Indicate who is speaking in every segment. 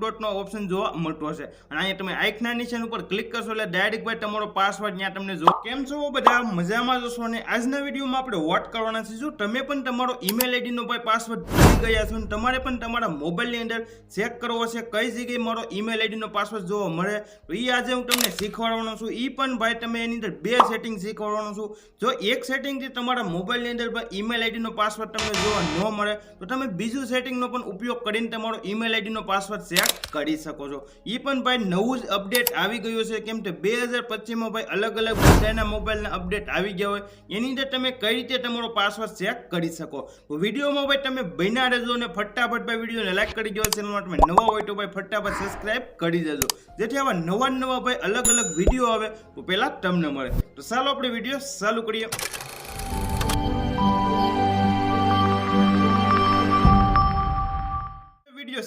Speaker 1: ડોટનો option જોવા મળતો હશે. અને અહીંયા તમે આઈકના નિશાન ઉપર ક્લિક કરશો એટલે ડાયરેક્ટ ભાઈ તમારો પાસવર્ડ ત્યાં તમને જો કેમ છો બધા? મજામાં જશો અને આજના વિડીયોમાં આપણે વોટ કરવાના છે તમે પણ તમારો ઈમેલ આઈડીનો ભાઈ પાસવર્ડ ભૂલી ગયા છો અને તમારે પણ તમારા મોબાઈલની અંદર ચેક કરવો છે કઈ જગ્યાએ મારો ઈમેલ આઈડીનો પાસવર્ડ જોવા મળે, તો એ આજે હું તમને શીખવાડવાનો છું. એ પણ ભાઈ તમે એની અંદર બે સેટિંગ શીખવાડવાનો છું. જો એક સેટિંગથી તમારા મોબાઈલની અંદર ભાઈ ઈમેલ આઈડીનો પાસવર્ડ તમને જોવા ન મળે, તો તમે બીજું સેટિંગનો પણ ઉપયોગ કરીને તમારો ઈમેલ આઈડીનો પાસવર્ડ ચેક કરી શકો છો. એ પણ ભાઈ નવું જ અપડેટ આવી ગયું છે. કેમ કે બે હજાર પચીસમાં ભાઈ અલગ અલગ બધાના મોબાઈલના અપડેટ આવી ગયા હોય. એની અંદર તમે કઈ રીતે તમારો પાસવર્ડ ચેક કરી શકો? વિડીયોમાં ભાઈ તમે બન્યા રહેજો અને ફટાફટ ભાઈ વિડીયોને લાઈક કરી દો ચેનલમાં તમે નવા હોય તો ભાઈ ફટાફટ સબસ્ક્રાઈબ કરી દેજો. જેથી આવા નવા નવા ભાઈ અલગ અલગ વીડિયો આવે તો પહેલાં તમને મળે. તો ચાલો આપણે વીડિયો ચાલુ કરીએ.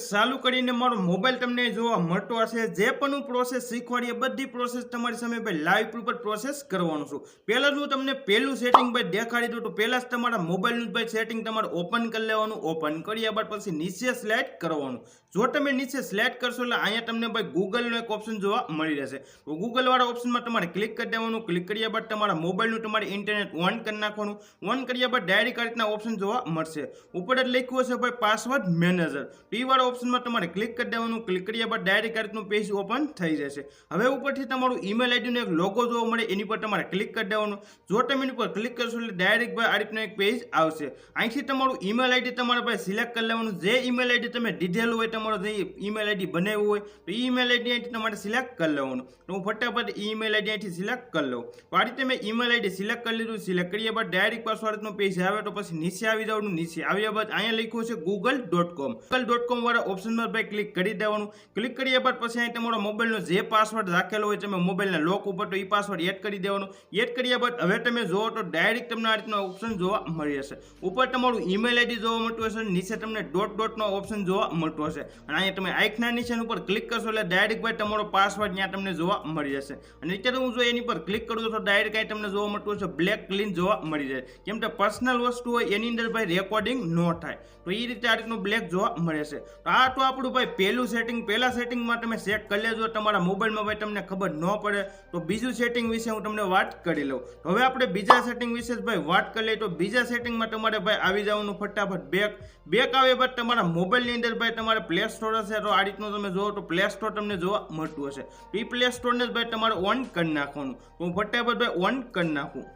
Speaker 1: ચાલુ કરીને મારો મોબાઈલ તમને જોવા મળતો હશે. જે પણ હું પ્રોસેસ શીખવાડીએ બધી પ્રોસેસ તમારી સામે ભાઈ લાઈવ ઉપર પ્રોસેસ કરવાનું છું. પહેલાં જ હું તમને પહેલું સેટિંગ ભાઈ દેખાડી દઉં તો પહેલાં જ તમારા મોબાઈલનું ભાઈ સેટિંગ તમારે ઓપન કરી લેવાનું. ઓપન કર્યા બાદ પછી નીચે સિલેક્ટ કરવાનું. જો તમે નીચે સિલેક્ટ કરશો એટલે અહીંયા તમને ભાઈ ગૂગલનો એક ઓપ્શન જોવા મળી રહેશે. તો ગૂગલવાળા ઓપ્શનમાં તમારે ક્લિક કરી દેવાનું. ક્લિક કર્યા બાદ તમારા મોબાઈલનું તમારે ઇન્ટરનેટ ઓન કરી નાખવાનું. ઓન કર્યા બાદ ડાયરેક્ટ આ રીતના ઓપ્શન જોવા મળશે. ઉપર જ લખ્યું હશે ભાઈ પાસવર્ડ મેનેજર પીવાળો વાળા ઓપ્શનમાં તમારે ક્લિક કરી દેવાનું ક્લિક કર્યા બાદ ડાયરેક્ટ આ રીતનું પેજ ઓપન થઈ જશે. હવે ઉપરથી તમારું ઈમેલ આઈડીનો એક લોગો જોવા મળે, એની પર તમારે ક્લિક કરી દેવાનું. જો તમે એની પર ક્લિક કરશો એટલે ડાયરેક્ટ ભાઈ આ રીતનું એક પેજ આવશે. અહીંથી તમારું ઈમેલ આઈડી તમારે ભાઈ સિલેક્ટ કરી લેવાનું. જે ઈમેલ આઈડી તમે દીધેલું હોય, તમારો જે ઈમેલ આઈડી બનાવ્યું હોય, તો ઈમેલ આઈડી અહીંથી તમારે સિલેક્ટ કરી લેવાનું. તો હું ફટાફટ ઈમેલ આઈડી અહીંથી સિલેક્ટ કરી લઉં. તો આ રીતે મેં ઈમેલ આઈડી સિલેક્ટ કરી લીધું. સિલેક્ટ કર્યા બાદ ડાયરેક્ટ પાસવર્ડનો પેજ આવે તો પછી નીચે આવી જવાનું. નીચે આવ્યા બાદ અહીંયા લખ્યું છે Google dot com Google dot com વાળા ઓપ્શનમાં ભાઈ ક્લિક કરી દેવાનું. ક્લિક કર્યા બાદ પછી અહીં તમારો મોબાઈલનો જે પાસવર્ડ રાખેલો હોય તમે મોબાઈલના લોક ઉપર તો એ પાસવર્ડ એડ કરી દેવાનો. એડ કર્યા બાદ હવે તમે જોવો તો ડાયરેક્ટ તમને આ રીતનો ઓપ્શન જોવા મળી જશે. ઉપર તમારું ઈમેલ આઈડી જોવા મળતું હશે, નીચે તમને ડોટ ડોટનો ઓપ્શન જોવા મળતો હશે. અને અહીંયા તમે આઈકના નિશાન ઉપર ક્લિક કરશો એટલે ડાયરેક્ટ ભાઈ તમારો પાસવર્ડ ત્યાં તમને જોવા મળી જશે. અને અત્યારે હું જો એની પર ક્લિક કરું તો ડાયરેક્ટ અહીં તમને જોવા મળતું હશે બ્લેક ક્લીન જોવા મળી જાય. કેમ કે પર્સનલ વસ્તુ હોય એની અંદર ભાઈ રેકોર્ડિંગ ન થાય. તો એ રીતે આ રીતનું બ્લેક જોવા મળે છે તો આ તો આપણું ભાઈ પહેલું સેટિંગ પહેલાં સેટિંગમાં તમે ચેક કરી લેજો. તમારા મોબાઈલમાં ભાઈ તમને ખબર ન પડે, તો બીજું સેટિંગ વિશે હું તમને વાત કરી લઉં. હવે આપણે બીજા સેટિંગ વિશે ભાઈ વાત કરી લઈએ, તો બીજા સેટિંગમાં તમારે ભાઈ આવી જવાનું ફટાફટ બેક બેક આવે બાદ તમારા મોબાઈલની અંદર ભાઈ તમારે પ્લે સ્ટોર હશે. તો આ રીતનું તમે જુઓ તો પ્લે સ્ટોર તમને જોવા મળતું હશે. તો એ પ્લે સ્ટોરને જ ભાઈ તમારે ઓન કરી નાખવાનું. હું ફટાફટ ભાઈ ઓન કરી નાખું.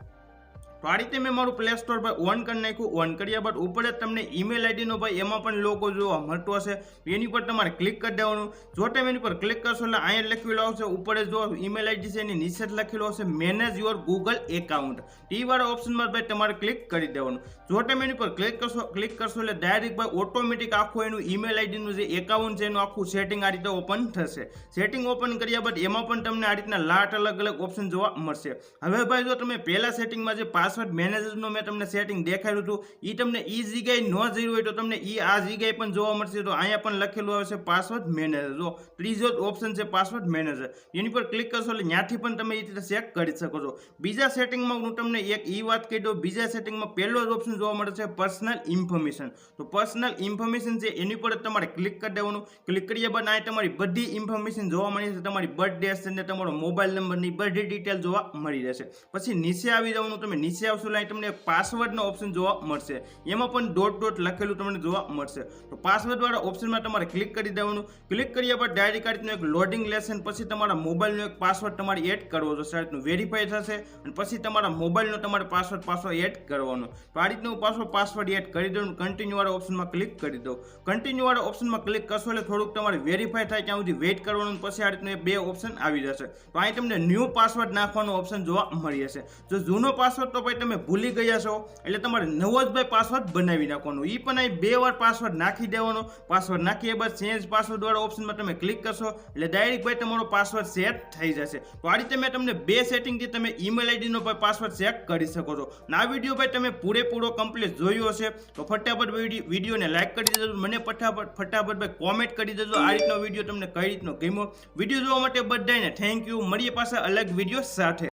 Speaker 1: તો આ રીતે મેં મારું પ્લે સ્ટોર પર ઓન કરી નાખ્યું. ઓન કર્યા બાદ ઉપર જ તમને ઈમેલ આઈડીનો ભાઈ એમાં પણ લોકો જોવા મળતો હશે. એની પર તમારે ક્લિક કરી દેવાનું. જો તમે એની પર ક્લિક કરશો એટલે અહીંયા લખેલું આવશે. ઉપર જ જો ઈમેલ આઈડી છે એની નીચે જ લખેલું આવશે મેનેજ યોર ગૂગલ એકાઉન્ટ વાળા ઓપ્શનમાં ભાઈ તમારે ક્લિક કરી દેવાનું. જો તમે એની પર ક્લિક કરશો ક્લિક કરશો એટલે ડાયરેક્ટ ભાઈ ઓટોમેટિક આખું એનું ઈમેલ આઈડીનું જે એકાઉન્ટ છે એનું આખું સેટિંગ આ રીતે ઓપન થશે. સેટિંગ ઓપન કર્યા બાદ એમાં પણ તમને આ રીતના લાટ અલગ અલગ ઓપ્શન જોવા મળશે. હવે ભાઈ જો તમે પહેલા સેટિંગમાં જે પાસવર્ડ મેનેજરનું મેં તમને સેટિંગ દેખાડ્યું હતું. એ તમને એ જગ્યાએ ન જોયું હોય તો તમને એ આ જગ્યાએ પણ જોવા મળશે. તો અહીંયા પણ લખેલું આવે છે પાસવર્ડ મેનેજર જો ત્રીજો ઓપ્શન છે પાસવર્ડ મેનેજર એની પર ક્લિક કરશો એટલે ત્યાંથી પણ તમે એ રીતે ચેક કરી શકો છો. બીજા સેટિંગમાં હું તમને એક એ વાત કહી દઉં. બીજા સેટિંગમાં પહેલો જ ઓપ્શન જોવા મળે છે પર્સનલ ઇન્ફોર્મેશન તો પર્સનલ ઇન્ફોર્મેશન છે એની પર તમારે ક્લિક કરી દેવાનું. ક્લિક કર્યા બાદ અહીં તમારી બધી ઇન્ફોર્મેશન જોવા મળી છે તમારી બર્થ ડેટ છે તમારો મોબાઈલ નંબરની બધી ડિટેલ જોવા મળી જશે પછી નીચે આવી જવાનું. તમે નીચે આવશો એટલે તમને પાસવર્ડનો ઓપ્શન જોવા મળશે. એમાં પણ ડોટ ડોટ લખેલું તમને જોવા મળશે. તો પાસવર્ડવાળા ઓપ્શનમાં તમારે ક્લિક કરી દેવાનું. ક્લિક કર્યા બાદ ડાયરી કાર્ડનું એક લોડિંગ લેશે પછી તમારા મોબાઈલનો એક પાસવર્ડ તમારે એડ કરવો આ રીતનું વેરીફાઈ થશે અને પછી તમારા મોબાઈલનો તમારે પાસવર્ડ પાસવર્ડ એડ કરવાનો. તો આ રીતનું પાસવર્ડ પાસવર્ડ એડ કરી દઉં કન્ટિન્યુવાળા ઓપ્શનમાં ક્લિક કરી દો. કન્ટિન્યુવાળા ઓપ્શનમાં ક્લિક કરશો એટલે થોડુંક તમારે વેરીફાઈ થાય ત્યાં સુધી વેઇટ કરવાનું પછી આ રીતનું બે ઓપ્શન આવી જશે. તો અહીં તમને ન્યૂ પાસવર્ડ નાખવાનો ઓપ્શન જોવા મળી જશે. જો જૂનો પાસવર્ડ તો ભાઈ તમે ભૂલી ગયા છો, એટલે તમારે નવો જ ભાઈ પાસવર્ડ બનાવી નાખવાનો. એ પણ અહીં બે વાર પાસવર્ડ નાખી દેવાનો. પાસવર્ડ નાખ્યા બાદ ચેન્જ પાસવર્ડવાળા ઓપ્શનમાં તમે ક્લિક કરશો, એટલે ડાયરેક્ટ ભાઈ તમારો પાસવર્ડ સેટ થઈ જશે. તો આ રીતે મેં તમને બે સેટિંગથી તમે ઈમેલ આઈડીનો ભાઈ પાસવર્ડ ચેક કરી શકો છો. ના વીડિયો ભાઈ તમે પૂરેપૂરો કમ્પ્લીટ જોયો હશે, તો ફટાફટ વિડીયોને લાઇક કરી દેજો, મને ફટાફટ ફટાફટ ભાઈ કોમેન્ટ કરી દેજો આ રીતનો વીડિયો તમને કઈ રીતનો ગમ્યો. વીડિયો જોવા માટે બધાને થેન્ક યુ મળીએ પાછા અલગ વીડિયો સાથે.